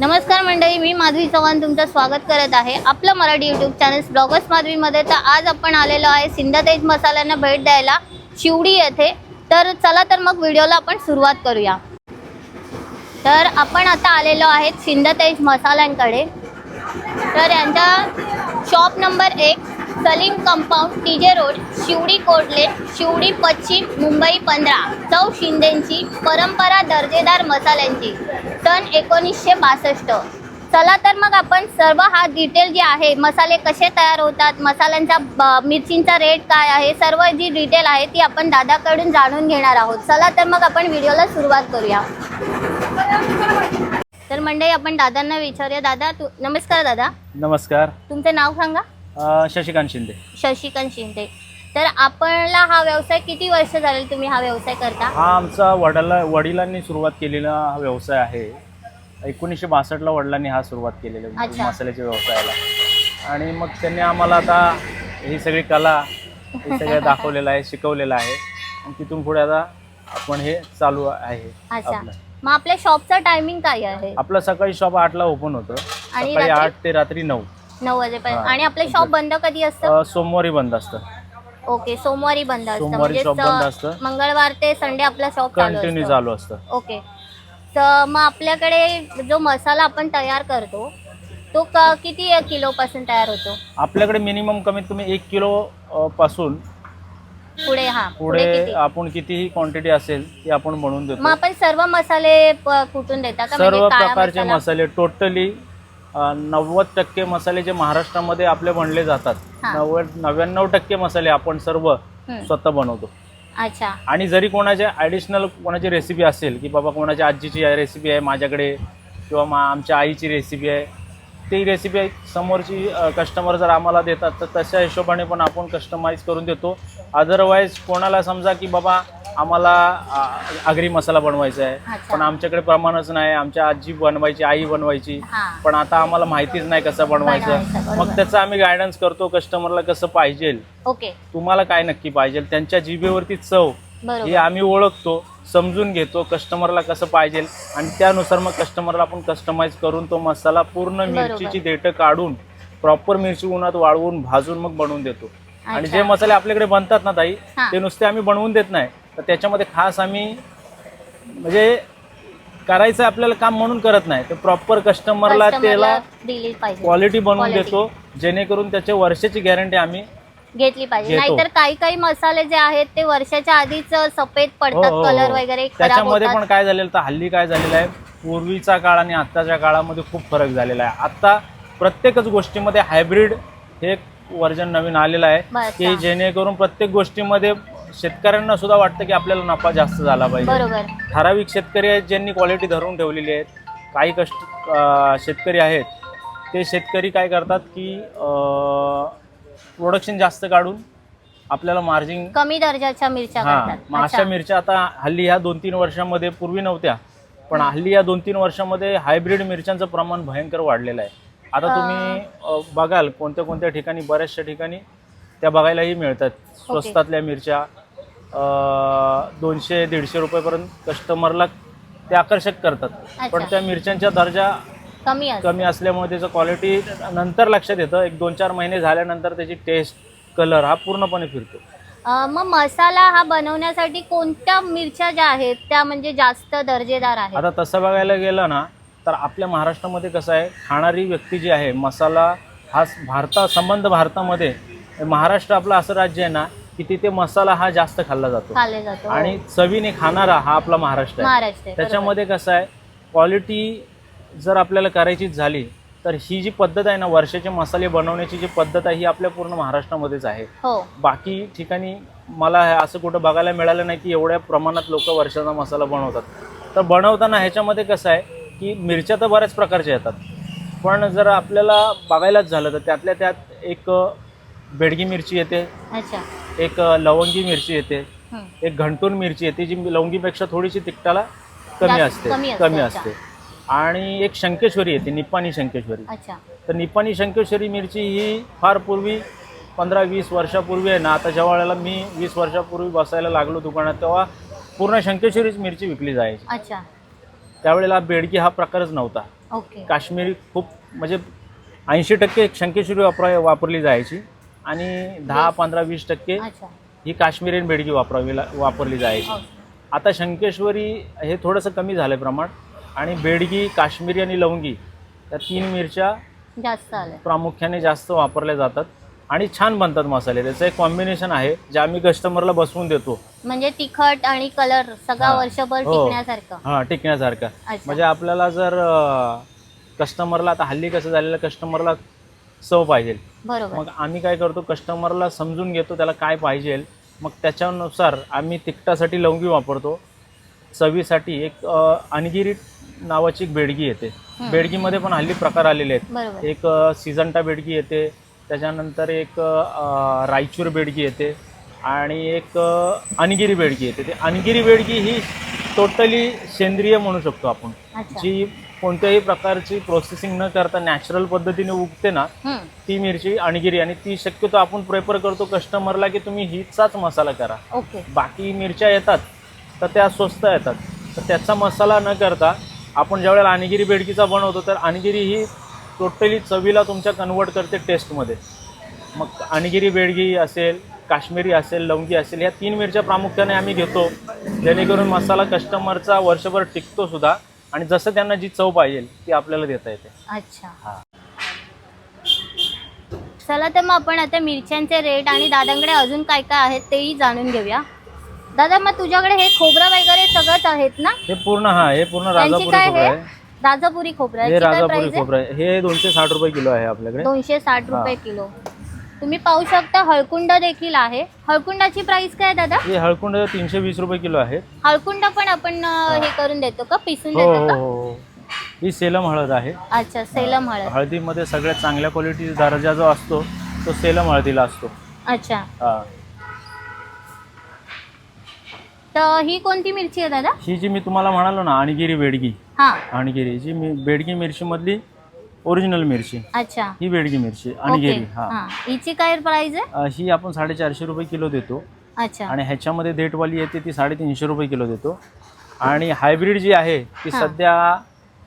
नमस्कार मंडळी मी माधवी चव्हाण तुमचं स्वागत करत आहे. आपलं मराठी यूट्यूब चॅनल ब्लॉगर्स माधवीमध्ये. तर आज आपण आलेलो आहे सिंधतेज मसाल्यांना भेट द्यायला शिवडी येथे. तर चला तर मग व्हिडिओला आपण सुरुवात करूया. तर आपण आता आलेलो आहेत सिंधतेज मसाल्यांकडे. तर यांचा शॉप नंबर एक Salim compound T J road Sewri कोटले Shivdi पश्चिम मुंबई पंधरा चौ शिंदेची परंपरा दर्जेदार मसाल्यांची. सन एकोणीसशे बासष्ट. चला तर मग आपण सर्व हा डिटेल जे आहे मसाले कसे तयार होतात मसाल्यांचा मिरचींचा रेट काय आहे सर्व जी डिटेल आहे ती आपण दादाकडून जाणून घेणार आहोत. चला तर मग आपण व्हिडिओला सुरुवात करूया. तर मंडळी आपण दादांना विचारूया. दादा तू नमस्कार दादा. नमस्कार. तुमचं नाव सांगा. अ, शशिकांत शिंदे. शशिकांत शिंदे. तर आपला हा व्यवसाय किती वर्ष झाले तुम्ही हा व्यवसाय करता? हा आमचा वडिला वडिलांनी सुरुवात केलेला हा व्यवसाय आहे. एकोणीसशे बासष्टला वडिलांनी हा सुरुवात केलेला अच्छा. मसाल्याच्या व्यवसायाला. आणि मग त्यांनी आम्हाला आता ही सगळी कला हे सगळं दाखवलेलं आहे शिकवलेलं आहे. आणि तिथून पुढे आता आपण हे चालू आहे अच्छा. आपलं. मग आपल्या शॉपचं टायमिंग काय आहे? आपलं सकाळी शॉप आठला ओपन होतं. आणि सकाळी रात्री? आठ ते रात्री नऊ. नऊ वाजेपर्यंत. हा. आणि आपलं शॉप बंद कधी असतं? अ, सोमवारी बंद असतं. ओके सोमवारी बंद असतं. सोमवारी म्हणजे shop बंद असतं. मंगळवार ते संडे आपला शॉप कंटिन्यू चालू असतं. ओके. तर मग आपल्याकडे जो मसाला आपण तयार करतो तो क किती किलोपासून तयार होतो? आपल्याकडे मिनिमम कमीत कमी एक किलो अ, पासून पुढे हा पुढे आपण कितीही क्वांटिटी असेल ती आपण बनवून मग देतो आपण सर्व मसाले प- कुठून देता का? सर्व म्हणजे काळा प्रकारचे मसाला? मसाले टोटली नव्वद टक्के मसाले जे महाराष्ट्रामध्ये आपले बनले जातात हा. नव्वद नव्याण्णव टक्के मसाले आपण सर्व हम्म. स्वतः बनवतो अच्छा आणि जरी कोणाच्या ॲडिशनल कोणाची रेसिपी असेल की बाबा कोणाच्या आजीची रेसिपी आहे माझ्याकडे किंवा मा आमच्या आईची रेसिपी आहे ती रेसिपी समोरची कस्टमर जर आम्हाला देतात तर तशा हिशोबाने पण आपण कस्टमाइज करून देतो अदरवाईज कोणाला समजा की बाबा आम्हाला आगरी मसाला बनवायचा आहे. पण आमच्याकडे प्रमाणच नाही. आमच्या आजी बनवायची आई बनवायची. पण आता आम्हाला माहितीच नाही कसं बनवायचं. मग त्याचं आम्ही गायडन्स करतो कस्टमरला कसं पाहिजे. तुम्हाला काय नक्की पाहिजे? त्यांच्या जिभेवरती चव हे आम्ही ओळखतो समजून घेतो कस्टमरला कसं पाहिजे. आणि त्यानुसार मग कस्टमरला आपण कस्टमाइज करून तो मसाला पूर्ण. मिरचीची देठं काढून प्रॉपर मिरची उन्हात वाळवून भाजून मग बनवून देतो. आणि. जे मसाले आपल्याकडे बनतात ना ताई. ते नुसते आम्ही बनवून देत नाही. तर त्याच्यामध्ये खास आम्ही म्हणजे करायचं आपल्याला काम म्हणून करत नाही तर प्रॉपर कस्टमरला त्याला ला दिली पाहिजे क्वालिटी बनवून Quality. देतो जेणेकरून त्याच्या वर्षाची गॅरंटी आम्ही घेतली पाहिजे घेतो. नाहीतर काही काही मसाले जे आहेत ते वर्षाच्या आधीच सफेद हो, पडतात हो, कलर हो. वगैरे खराब त्याच्यामध्ये पण होतात काय झालेलं तर हल्ली काय झालेलं आहे पूर्वीचा काळ आणि आत्ताच्या काळामध्ये खूप फरक झालेला आहे आता प्रत्येकच गोष्टीमध्ये हायब्रिड हे एक वर्जन नवीन आलेलं आहे बरं, की. जेणेकरून प्रत्येक गोष्टीमध्ये शेतकऱ्यांना सुद्धा वाटतं की आपल्याला नफा जास्त झाला पाहिजे. बरोबर. ठराविक शेतकरी आहेत ज्यांनी क्वालिटी धरून ठेवलेली आहेत. काही कष्ट अं, शेतकरी आहेत. ते शेतकरी काय करतात की प्रोडक्शन जास्त काढून आपल्याला मार्जिन कमी दर्जाच्या मिरच्या हा करतात. मग अशा अच्छा. मिरच्या आता हल्ली ह्या दोन तीन वर्षामध्ये पूर्वी नव्हत्या. पण हल्ली या दोन तीन वर्षामध्ये हायब्रिड मिरच्यांचं प्रमाण भयंकर वाढलेलं आहे. आता तुम्ही अ, बघाल कोणत्या कोणत्या ठिकाणी बऱ्याचशा ठिकाणी त्या बघायलाही मिळतात. स्वस्तातल्या मिरच्या दोनशे दीडशे रुपयेपर्यंत कस्टमरला ते आकर्षक करतात. पण. त्या मिरच्यांच्या दर्जा कमी कमी असल्यामुळे त्याचं क्वालिटी नंतर लक्षात येतं. एक दोन चार महिने झाल्यानंतर त्याची टेस्ट कलर हा पूर्णपणे फिरतो. मग मसाला हा बनवण्यासाठी कोणत्या मिरच्या ज्या आहेत त्या म्हणजे जास्त दर्जेदार आहेत? आता तसं बघायला गेलं ना तर आपल्या महाराष्ट्रामध्ये कसं आहे खाणारी व्यक्ती जी आहे मसाला हा भारता संबंध भारतामध्ये महाराष्ट्र आपलं असं राज्य आहे ना की तिथे मसाला हा जास्त खाल्ला जातो. खाल्ले जातो आणि चवीने खाणारा हा आपला महाराष्ट्र आहे. महाराष्ट्र आहे, त्याच्यामध्ये कसं आहे क्वालिटी जर आपल्याला करायचीच झाली तर ही जी पद्धत आहे ना वर्षाचे मसाले बनवण्याची जी पद्धत आहे ही आपल्या पूर्ण महाराष्ट्रामध्येच आहे. हो. बाकी ठिकाणी मला हे असं कुठं बघायला मिळालं नाही की एवढ्या प्रमाणात लोक वर्षाचा मसाला बनवतात. तर बनवताना ह्याच्यामध्ये कसं आहे की मिरच्या तर बऱ्याच प्रकारच्या येतात. पण जर आपल्याला बघायलाच झालं तर त्यातल्या त्यात एक बेडगी मिरची येते. अच्छा. एक लवंगी मिरची येते. एक घंटून मिरची येते जी लवंगीपेक्षा थोडीशी तिखटाला कमी असते कमी असते, आणि एक शंकेश्वरी येते निप्पाणी शंकेश्वरी. तर निप्पाणी शंकेश्वरी मिरची ही फार पूर्वी पंधरा वीस वर्षापूर्वी आहे ना आता ज्या वेळेला मी वीस वर्षापूर्वी बसायला लागलो दुकानात तेव्हा पूर्ण शंकेश्वरीच मिरची विकली जायची. त्यावेळेला बेडगी हा प्रकारच नव्हता. काश्मीरी खूप म्हणजे ऐंशी टक्के शंकेश्वरी वापरा वापरली जायची. आणि दहा पंधरा वीस टक्के अच्छा. ही काश्मीरी आणि बेडगी वापरावी ला- वापरली जायची. ओके. आता शंकेश्वरी हे थोडंसं कमी झालं प्रमाण आणि बेडगी काश्मीरी आणि लवंगी या तीन मिरच्या जास्त आलंय. प्रामुख्याने जास्त वापरल्या जातात आणि छान बनतात मसाले. त्याचं एक कॉम्बिनेशन आहे जे आम्ही कस्टमरला बसवून देतो. म्हणजे तिखट आणि कलर सगळा हा. वर्षभर हो. टिकण्यासारखं. हां टिकण्यासारखं. अच्छा. म्हणजे आपल्याला जर कस्टमरला आता हल्ली कसं झालेलं कस्टमरला चव पाहिजे. बरोबर. मग आम्ही काय करतो कस्टमरला समजून घेतो त्याला काय पाहिजे. मग त्याच्यानुसार आम्ही तिखटासाठी लवंगी वापरतो. चवीसाठी एक अनगिरी नावाची एक बेडगी येते. बेडगीमध्ये पण हल्ली प्रकार आलेले आहेत. एक सिजंटा बेडगी येते. त्याच्यानंतर एक रायचूर बेडगी येते. आणि एक अनगिरी बेडगी येते. ते अनगिरी बेडगी ही टोटली सेंद्रिय म्हणू शकतो आपण. जी कोणत्याही प्रकारची प्रोसेसिंग न करता नॅचरल पद्धतीने उगते ना. ती मिरची अणगिरी आणि ती शक्यतो आपण प्रेफर करतो कस्टमरला की तुम्ही हिचाच मसाला करा. ओके. बाकी मिरच्या येतात तर त्या स्वस्त येतात. तर त्याचा मसाला न करता आपण ज्यावेळेला अणगिरी बेडकीचा बनवतो तर अणगिरी ही टोटली चवीला तुमच्या कन्वर्ट करते टेस्टमध्ये मग अणगिरी बेडगी असेल काश्मीरी असेल लवंगी असेल ह्या तीन मिरच्या प्रामुख्याने आम्ही घेतो. जेणेकरून मसाला कस्टमरचा वर्षभर टिकतो सुद्धा. आणि जसं त्यांना जी चव पाहिजे ती आपल्याला देता येते. अच्छा. हा. चला तर मग आपण आता मिरच्यांचे रेट आणि दादांकडे अजून काय काय आहेत तेही जाणून घेऊया. दादा मग तुझ्याकडे हे खोबरं वगैरे सगळंच आहेत ना? हे पूर्ण हा हे पूर्ण त्यांची राजापुरी काय खोबरं हे? आहे. राजापुरी खोबरं हे याची काय राजापुरी प्राइस आहे? खोबरं आहे. हे दोनशे साठ रुपये किलो आहे आपल्याकडे. दोनशे साठ. रुपये किलो. तुम्ही पाहू शकता हळकुंड देखील आहे. हळकुंडाची प्राइस काय दादा? हे हळकुंड तीनशे वीस रुपये किलो आहे हळकुंड पण आपण अं, हे. करून देतो का? पिसून हो हो देतो का? हो हो. ही सेलम हळद आहे. अच्छा सेलम हळद. हळदीमध्ये सगळ्यात चांगल्या क्वालिटी दर्जा जो असतो तो सेलम हळदीला असतो. अच्छा. हा. तर ही कोणती मिरची आहे दादा? ही जी मी तुम्हाला म्हणालो ना अणगिरी बेडगी हा. अणगिरी जी मी बेडगी मिरची मधली ओरिजिनल मिरची. अच्छा. ही बेडगी मिरची ओके. अणगिरी हा. हा. हिची काय प्राइस आहे? अ, ही आपण साडेचारशे रुपये किलो देतो. अच्छा. आणि ह्याच्यामध्ये देटवाली येते ती साडेतीनशे रुपये किलो देतो. आणि हायब्रिड जी आहे ती हा. सध्या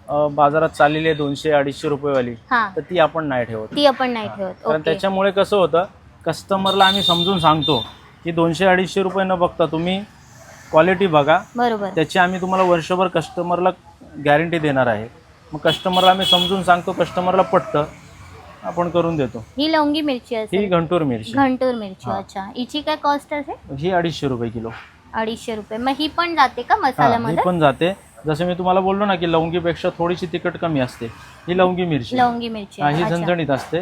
अ, बाजारात चाललेली आहे दोनशे अडीचशे रुपयेवाली. हा. तर ती आपण नाही ठेवत. ती आपण नाही ठेवत. कारण ओके. त्याच्यामुळे कसं होतं कस्टमरला आम्ही समजून सांगतो की दोनशे अडीचशे रुपये न बघता तुम्ही क्वालिटी बघा. बरोबर. त्याची आम्ही तुम्हाला वर्षभर कस्टमरला गॅरंटी देणार आहे. मग कस्टमरला आम्ही समजून सांगतो कस्टमरला पटतं. आपण करून देतो. ही लवंगी मिरची ही असेल घंटूर मिरची. घंटूर मिरची हा. अच्छा. हिची काय कॉस्ट असेल? ही अडीचशे रुपये किलो. अडीचशे रुपये. मग ही पण जाते का हा, ही मसाल्यामध्ये पण जाते. जसं मी तुम्हाला बोललो ना की लवंगीपेक्षा थोडीशी तिखट कमी असते. ही लवंगी मिरची. लवंगी मिरची हा, ही अच्छा. झणझणीत असते.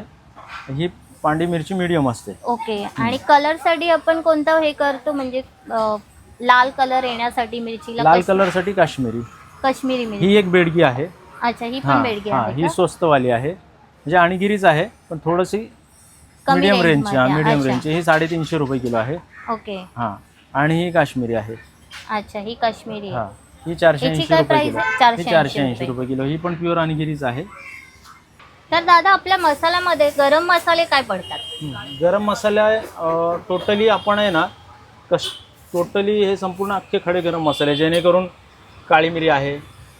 ही पांडी मिरची मिडियम असते. ओके. आणि कलरसाठी आपण कोणतं हे करतो? म्हणजे अं, लाल कलर येण्यासाठी मिरचीला लाल कश- कलरसाठी काश्मीरी. काश्मीरी मिरची. ही एक बेडगी आहे. अच्छा ही पण बेडगी हा आहे ही का? स्वस्तवाली आहे म्हणजे अणगिरीच आहे पण थोडीशी कमी मीडियम range रेंजची हा मीडियम अच्छा. रेंजची ही साडेतीनशे रुपये किलो आहे ओके हा आणि ही काश्मीरी आहे अच्छा ही काश्मीरी आहे. हा ही चारशे याची ऐंशी काय रुपये price किलो आहे? ही 480 चारशे ऐंशी रुपये. रुपये किलो ही पण प्युअर अणगिरीच आहे तर दादा आपल्या मसाल्यामध्ये गरम मसाले काय पडतात. गरम मसाला टोटली आपण आहे ना कश टोटली हे संपूर्ण अख्खे खडे गरम मसाले जेणेकरून काळी मिरी आहे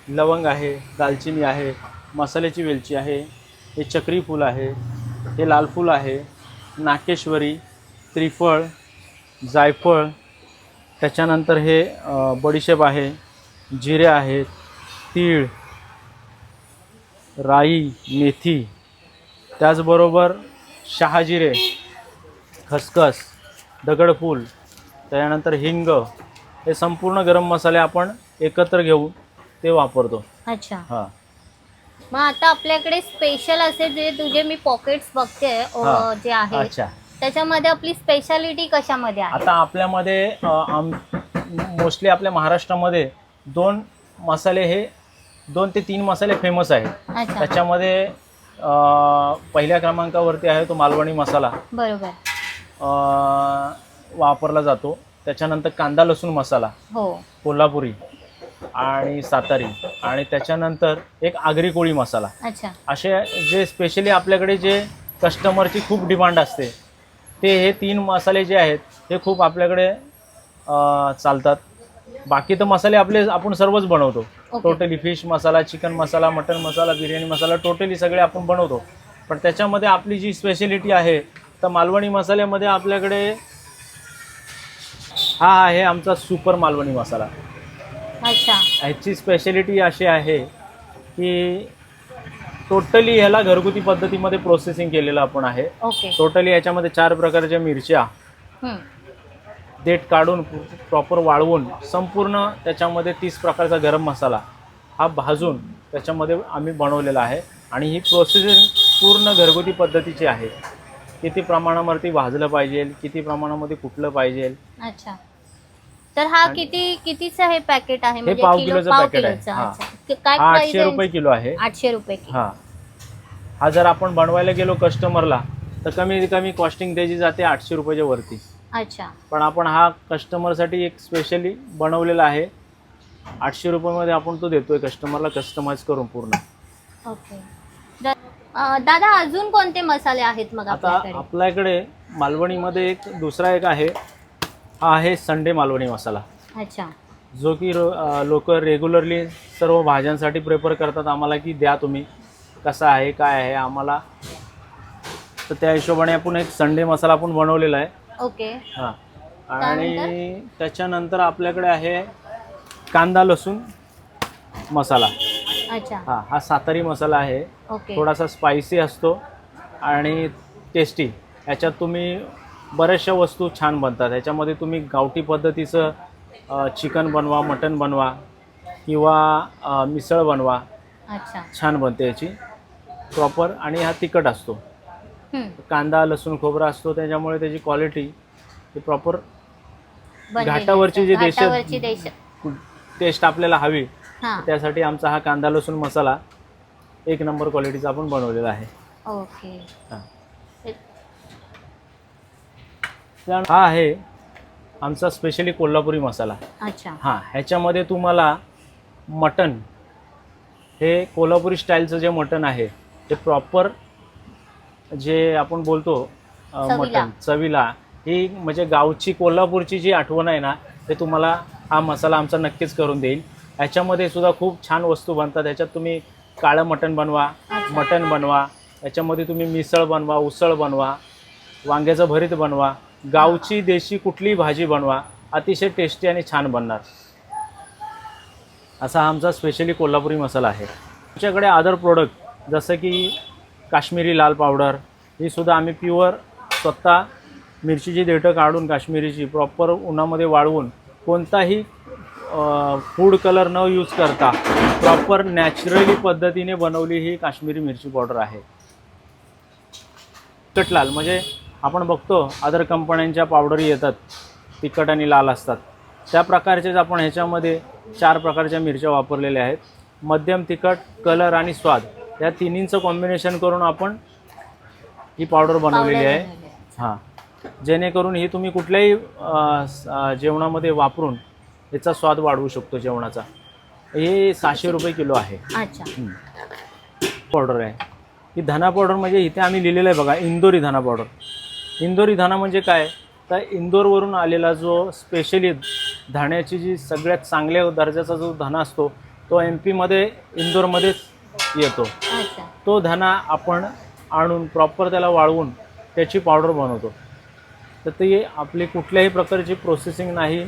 लवंग आहे दालचिनी आहे मसाल्याची वेलची आहे हे चक्री फूल आहे हे लाल फूल आहे नाकेश्वरी त्रिफळ जायफळ त्याच्यानंतर हे बडीशेप आहे जिरे आहेत तीळ राई मेथी त्याचबरोबर शहाजिरे खसखस दगडफूल त्याच्यानंतर हिंग हे संपूर्ण गरम मसाले आपण एकत्र घेऊ. ते वापरतो. अच्छा. हां. मग आता आपल्याकडे स्पेशल असे जे तुझे मी पॉकेट्स बघते अ, हा. जे आहेत अच्छा. त्याच्यामध्ये आपली स्पेशालिटी कशामध्ये आहे? आता आपल्यामध्ये मोस्टली आपल्या महाराष्ट्रामध्ये दोन मसाले हे दोन ते तीन मसाले फेमस आहेत. अच्छा. त्याच्यामध्ये अ, पहिल्या क्रमांकावरती आहे तो मालवणी मसाला. बरोबर. अ, वापरला जातो. त्याच्यानंतर कांदा लसूण मसाला. हो. कोल्हापुरी. आणि सातारी. आणि त्याच्यानंतर एक आगरी कोळी मसाला. अच्छा. असे जे स्पेशली आपल्याकडे जे कस्टमरची खूप डिमांड असते ते हे तीन मसाले जे आहेत हे खूप आपल्याकडे अ, चालतात. बाकी तर मसाले आपले आपण सर्वच बनवतो. Totally fish masala chicken masala mutton masala biryani masala totally सगळे आपण बनवतो. पण त्याच्यामध्ये आपली जी स्पेशलिटी आहे तर मालवणी मसाल्यामध्ये आपल्याकडे हा आहे आमचा सुपर मालवणी मसाला. अच्छा. ह्याची स्पेशलिटी अशी आहे की टोटली ह्याला घरगुती पद्धतीमध्ये प्रोसेसिंग केलेलं आपण आहे. ओके टोटली याच्यामध्ये चार प्रकारच्या मिरच्या हम्म. देठ काढून प्रॉपर वाळवून संपूर्ण त्याच्यामध्ये तीस प्रकारचा गरम मसाला हा भाजून त्याच्यामध्ये आम्ही बनवलेला आहे. आणि ही प्रोसेसिंग पूर्ण घरगुती पद्धतीची आहे. किती प्रमाणावरती भाजलं पाहिजे किती प्रमाणामध्ये कुठलं पाहिजे. अच्छा. तर हा आणि- किती कितीचं हे पॅकेट आहे? म्हणजे पाव किलो किलोचं पाव packet आहे. किलोचं. हा. अच्छा. कि- काय हा आठशे रुपये किलो आहे. आठशे रुपये किलो. हा. हा जर आपण बनवायला गेलो कस्टमरला तर कमीत कमी कॉस्टिंग त्याची जाते आठशे रुपयाच्या वरती. अच्छा. पण आपण हा कस्टमरसाठी एक स्पेशली बनवलेला आहे. आठशे रुपयामध्ये आपण तो देतोय कस्टमरला कस्टमाइज करून पूर्ण. ओके द- अं, दादा अजून कोणते मसाले आहेत मग आता आपल्याकडे? आपल्याकडे मालवणीमध्ये एक दुसरा एक आहे. हा आहे संडे मालवणी मसाला. अच्छा. जो की लोक रेग्युलरली सर्व भाज्यांसाठी प्रेफर करतात. आम्हाला की द्या तुम्ही. कसा आहे काय आहे आम्हाला. तर त्या हिशोबाने आपण एक संडे मसाला आपण बनवलेला आहे. ओके. हां. आणि त्याच्यानंतर आपल्याकडे आहे कांदा लसूण मसाला. अच्छा. हा हा सातारी मसाला आहे. ओके. थोडासा स्पायसी असतो आणि टेस्टी याच्यात तुम्ही बऱ्याचशा वस्तू छान बनतात. याच्यामध्ये तुम्ही गावठी पद्धतीचं चिकन बनवा मटन बनवा किंवा मिसळ बनवा. अच्छा. छान बनते याची. प्रॉपर आणि हा तिखट असतो. कांदा लसूण खोबरा असतो त्याच्यामुळे त्याची क्वालिटी प्रॉपर घाटावरची. जी देश- टेस्ट आपल्याला हवी त्यासाठी आमचा हा कांदा लसूण मसाला एक नंबर क्वालिटीचा आपण बनवलेला आहे. ओके हा. हा आहे आमचा स्पेशली कोल्हापुरी मसाला अच्छा हां ह्याच्यामध्ये तुम्हाला मटन हे कोल्हापुरी स्टाईलचं जे मटन आहे ते प्रॉपर जे आपण बोलतो चवीला. मटन चवीला ही म्हणजे गावची कोल्हापूरची जी आठवण आहे ना ते तुम्हाला हा मसाला आमचा नक्कीच करून देईल ह्याच्यामध्ये सुद्धा खूप छान वस्तू बनतात ह्याच्यात तुम्ही काळं मटण बनवा. मटण बनवा याच्यामध्ये तुम्ही मिसळ बनवा उसळ बनवा वांग्याचं भरीत बनवा गावची देशी कुठलीही भाजी बनवा अतिशय टेस्टी आणि छान बनणार. असा आमचा स्पेशली कोल्हापुरी मसाला आहे. आमच्याकडे अदर प्रोडक्ट जसं की काश्मीरी लाल पावडर ही सुद्धा आम्ही प्युअर स्वतः मिरचीची देठं काढून काश्मीरीची प्रॉपर उन्हामध्ये वाळवून कोणताही फूड कलर न यूज करता प्रॉपर नॅचरली पद्धतीने बनवली ही काश्मीरी मिरची पावडर आहे. कटलाल लाल म्हणजे आपण बघतो अदर कंपन्यांच्या पावडरी येतात तिखट आणि लाल असतात. त्या प्रकारचेच आपण ह्याच्यामध्ये चार प्रकारच्या मिरच्या वापरलेल्या आहेत. मध्यम तिखट कलर आणि स्वाद या तिन्हींचं कॉम्बिनेशन करून आपण ही पावडर बनवलेली आहे. हां. जेणेकरून ही तुम्ही कुठल्याही जेवणामध्ये वापरून याचा स्वाद वाढवू शकतो जेवणाचा. हे सहाशे रुपये किलो आहे. पावडर आहे. ही धना पावडर म्हणजे इथे आम्ही लिहिलेलं आहे बघा इंदोरी धना पावडर इंदोरी धना म्हणजे काय? तर इंदोरवरून आलेला जो स्पेशली धाण्याची जी सगळ्यात चांगल्या दर्जाचा जो धना असतो तो एम पीमध्ये इंदोरमध्येच येतो. तो धना आपण आणून प्रॉपर त्याला वाळवून त्याची पावडर बनवतो. तर ती आपली कुठल्याही प्रकारची प्रोसेसिंग नाही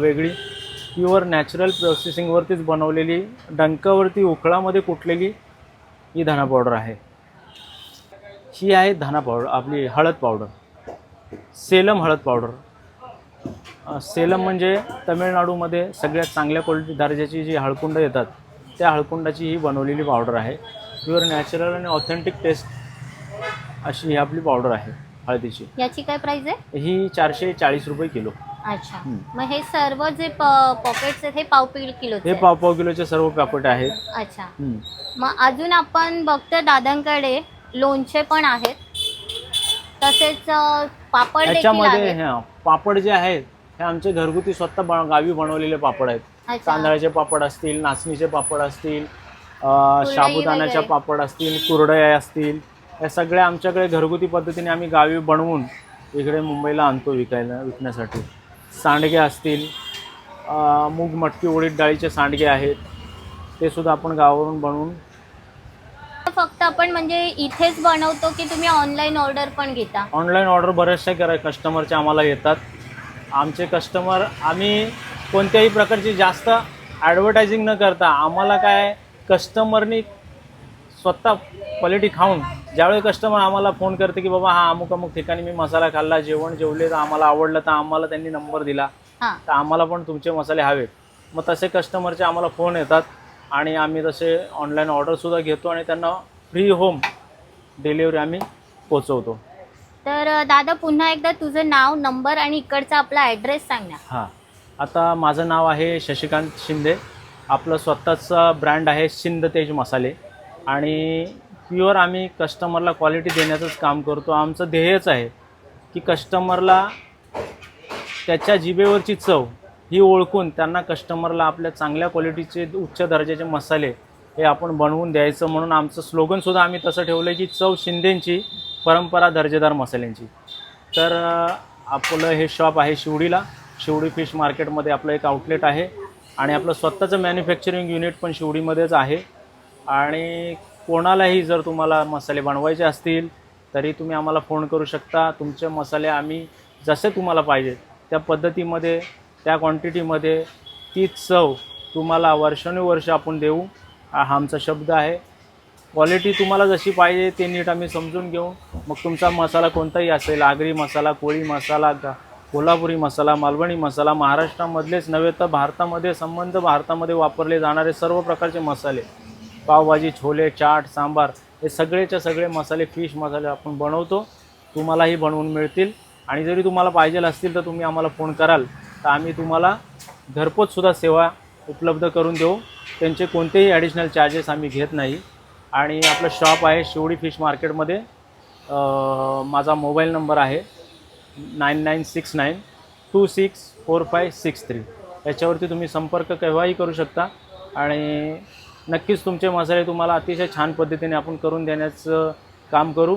वेगळी. प्युअर नॅचरल प्रोसेसिंगवरतीच बनवलेली डंकावरती उकळामध्ये कुठलेली ही धना पावडर आहे. ही आहे धना पावडर आपली हळद पावडर सेलम हळद पावडर सेलम म्हणजे तमिळनाडूमध्ये सगळ्यात चांगल्या क्वालिटी दर्जाची जी हळकुंड येतात त्या हळकुंडाची ही बनवलेली पावडर आहे. प्युअर नॅचरल आणि ऑथेंटिक टेस्ट अशी ही आपली पावडर आहे हळदीची. याची काय प्राइस आहे? ही चारशे चाळीस रुपये किलो. अच्छा. मग हे सर्व जे पॉकेट्स आहेत हे पाव किलो हे पाव पाव किलोचे सर्व पॅकेट आहेत. अच्छा. मग अजून आपण बघतो दादांकडे लोणचे पण आहेत. तसेच अ, पापड देखील ह्याच्यामध्ये आहेत. हा पापड जे आहेत हे आमचे घरगुती स्वतः बन- गावी बनवलेले पापड आहेत. अच्छा. तांदळाचे पापड असतील नाचणीचे पापड असतील अं, साबुदाण्याच्या वगैरे. पापड असतील कुरडया असतील या सगळ्या आमच्याकडे घरगुती पद्धतीने आम्ही गावी बनवून इकडे मुंबईला आणतो विकायला विकण्यासाठी. सांडगे असतील अं, मूग मटकी उडीद डाळीचे सांडगे आहेत. ते सुद्धा आपण गावावरून बनवून फक्त आपण म्हणजे इथेच बनवतो की तुम्ही ऑनलाईन ऑर्डर पण घेता? ऑनलाईन ऑर्डर बऱ्याचशा करा कस्टमरचे आम्हाला येतात. आमचे कस्टमर आम्ही कोणत्याही प्रकारची जास्त ॲडव्हर्टायझिंग न करता आम्हाला काय कस्टमरनी स्वतः क्वालिटी खाऊन ज्यावेळी कस्टमर आम्हाला फोन करते की बाबा हा अमुक अमुक ठिकाणी मी मसाला खाल्ला जेवण जेवले तर आम्हाला आवडलं तर आम्हाला त्यांनी नंबर दिला. हां. तर आम्हाला पण तुमचे मसाले हवेत. मग तसे कस्टमरचे आम्हाला फोन येतात. आणि आम्ही तसे ऑनलाईन ऑर्डरसुद्धा घेतो आणि त्यांना फ्री होम डिलिव्हरी आम्ही पोचवतो तर दादा पुन्हा एकदा तुझं नाव नंबर आणि इकडचा आपला ॲड्रेस सांग ना. हां. आता माझं नाव आहे शशिकांत शिंदे. आपलं स्वतःचा ब्रँड आहे शिंद तेज मसाले. आणि प्युअर आम्ही कस्टमरला क्वालिटी देण्याचंच काम करतो. आमचं ध्येयच आहे की कस्टमरला त्याच्या जिभेवरची चव ही ओळखून त्यांना कस्टमरला आपल्या चांगल्या क्वालिटीचे उच्च दर्जाचे मसाले हे आपण बनवून द्यायचं म्हणून आमचं स्लोगनसुद्धा आम्ही तसं ठेवलं आहे की चव शिंदेंची परंपरा दर्जेदार मसाल्यांची. तर आपलं हे शॉप आहे शिवडीला. शिवडी फिश मार्केटमध्ये आपलं एक आउटलेट आहे आणि आपलं स्वतःचं मॅन्युफॅक्चरिंग युनिट पण शिवडीमध्येच आहे. आणि कोणालाही जर तुम्हाला मसाले बनवायचे असतील तरी तुम्ही आम्हाला फोन करू शकता. तुमचे मसाले आम्ही जसे तुम्हाला पाहिजे त्या पद्धतीमध्ये त्या क्वांटिटीमध्ये ती चव तुम्हाला वर्षानुवर्ष आपण देऊ. हा आमचा शब्द आहे. क्वालिटी तुम्हाला जशी पाहिजे ते नीट आम्ही समजून घेऊ. मग तुमचा मसाला कोणताही असेल आगरी मसाला कोळी मसाला गा कोल्हापुरी मसाला मालवणी मसाला महाराष्ट्रामधलेच नव्हे तर भारतामध्ये संबंध भारतामध्ये वापरले जाणारे सर्व प्रकारचे मसाले पावभाजी छोले चाट सांबार हे सगळेच्या सगळे मसाले फिश मसाले आपण बनवतो. तुम्हालाही बनवून मिळतील. आणि जरी तुम्हाला पाहिजे असतील तर तुम्ही आम्हाला फोन कराल. तर आम्ही तुम्हाला घरपोचसुद्धा सेवा उपलब्ध करून देऊ. त्यांचे कोणतेही ॲडिशनल चार्जेस आम्ही घेत नाही. आणि आपलं शॉप आहे शिवडी फिश मार्केटमध्ये माझा मोबाईल नंबर आहे nine nine six nine two six four five six three याच्यावरती तुम्ही संपर्क केव्हाही करू शकता. आणि नक्कीच तुमचे मसाले तुम्हाला अतिशय छान पद्धतीने आपण करून देण्याचं काम करू.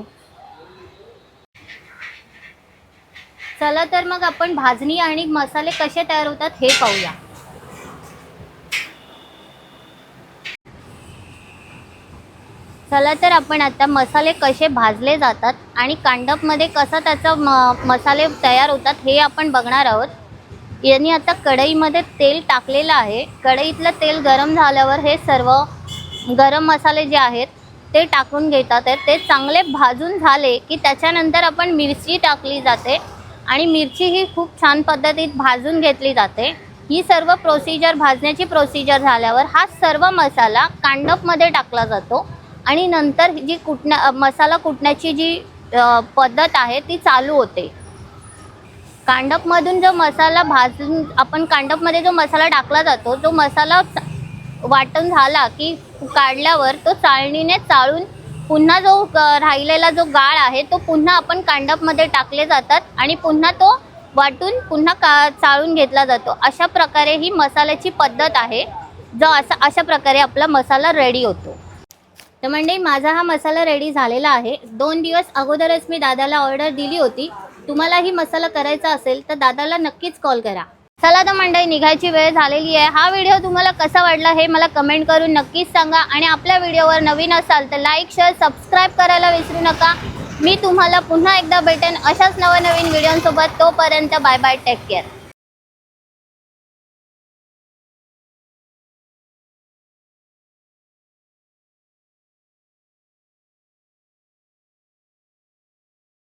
चला तर मग आपण भाजणी आणि मसाले कसे तयार होतात हे पाहूया. चला तर आपण आता मसाले कसे भाजले जातात आणि कांडपमध्ये कसं त्याचा म मसाले तयार होतात हे आपण बघणार आहोत. यांनी आता कढईमध्ये तेल टाकलेलं आहे. कढईतलं तेल गरम झाल्यावर हे सर्व गरम मसाले जे आहेत ते टाकून घेतात. ते चांगले भाजून झाले की त्याच्यानंतर आपण मिरची टाकली जाते. आणि मिरची ही खूप छान पद्धतीत भाजून घेतली जाते. ही सर्व प्रोसिजर भाजण्याची प्रोसिजर झाल्यावर हा सर्व मसाला कांडपमध्ये टाकला जातो. आणि नंतर जी कुटण्या मसाला कुटण्याची जी पद्धत आहे ती चालू होते. कांडपमधून जो मसाला भाजून आपण कांडपमध्ये जो मसाला टाकला जातो तो मसाला वाटण वाटून झाला की काढल्यावर तो चाळणीने चाळून पुन्हा जो राहिलेला जो गाळ आहे तो पुन्हा आपण कांडपमध्ये टाकले जातात आणि पुन्हा तो वाटून पुन्हा का चाळून घेतला जातो. अशा प्रकारे ही मसाल्याची पद्धत आहे. जो असा अशा प्रकारे आपला मसाला रेडी होतो. तर म्हणजे माझा हा मसाला रेडी झालेला आहे. दोन दिवस अगोदरच मी दादाला ऑर्डर दिली होती. तुम्हाला ही मसाला करायचा असेल तर दादाला नक्कीच कॉल करा. चला तर मंडळी निघायची वेळ झालेली आहे. हा व्हिडिओ तुम्हाला कसा वाटला हे मला कमेंट करून नक्कीच सांगा. आणि आपल्या व्हिडिओवर नवीन असाल तर लाईक शेअर सबस्क्राईब करायला विसरू नका. मी तुम्हाला पुन्हा एकदा भेटेन अशाच नवनवीन व्हिडिओसोबत. तोपर्यंत बाय बाय टेक केअर